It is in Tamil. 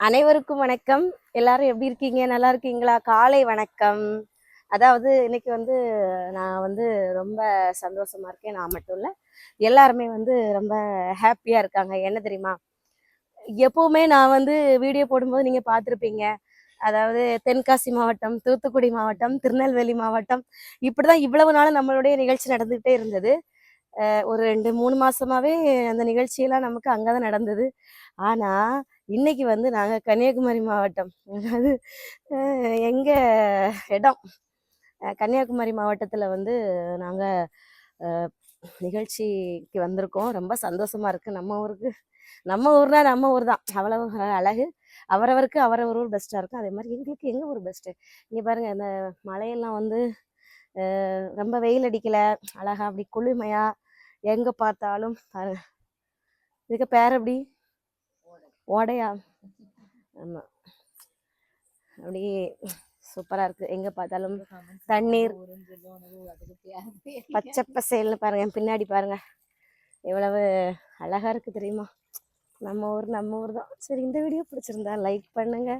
அனைவருக்கும் வணக்கம். எல்லாரும் எப்படி இருக்கீங்க? நல்லா இருக்கீங்களா? காலை வணக்கம். அதாவது இன்னைக்கு வந்து நான் வந்து ரொம்ப சந்தோஷமா இருக்கேன். நான் மட்டும் இல்லை எல்லாருமே வந்து ரொம்ப ஹாப்பியா இருக்காங்க. என்ன தெரியுமா? எப்பவுமே நான் வந்து வீடியோ போடும்போது நீங்க பார்த்துருப்பீங்க. அதாவது தென்காசி மாவட்டம் தூத்துக்குடி மாவட்டம் திருநெல்வேலி மாவட்டம் இப்படிதான் இவ்வளவு நாள் நம்மளுடைய நிகழ்ச்சி நடந்துகிட்டே இருந்தது. ஒரு ரெண்டு மூணு மாசமாவே அந்த நிகழ்ச்சியெல்லாம் நமக்கு அங்கே தான் நடந்தது. ஆனா இன்னைக்கு வந்து நாங்க கன்னியாகுமரி மாவட்டம். அதாவது எங்கள் எங்க இடம். கன்னியாகுமரி மாவட்டத்துல வந்து நாங்க நிகழ்ச்சிக்கு வந்திருக்கோம். ரொம்ப சந்தோஷமா இருக்கு நம்ம ஊருக்கு. நம்ம ஊர்னா நம்ம ஊர் தான். அவ்வளவு அழகு. அவரவருக்கு அவரவர் ஊர் பெஸ்டா இருக்கும். அதே மாதிரி எங்களுக்கு எங்க ஊர் பெஸ்ட்டு இங்க பாருங்க இந்த மழையெல்லாம் வந்து ரொம்ப வெயில் அடிக்கல. அழகா அப்படி குளுமையா எங்க பார்த்தாலும் இதுக்கு பேர் எப்படி? ஓடையா. ஆமா. அப்படி சூப்பரா இருக்கு. எங்க பார்த்தாலும் தண்ணீர். பச்சை பசேல்னு பாருங்க என் பின்னாடி பாருங்க. எவ்வளவு அழகா இருக்கு தெரியுமா? நம்ம ஊர் நம்ம ஊர் தான். சரி இந்த வீடியோ பிடிச்சிருந்தா லைக் பண்ணுங்க.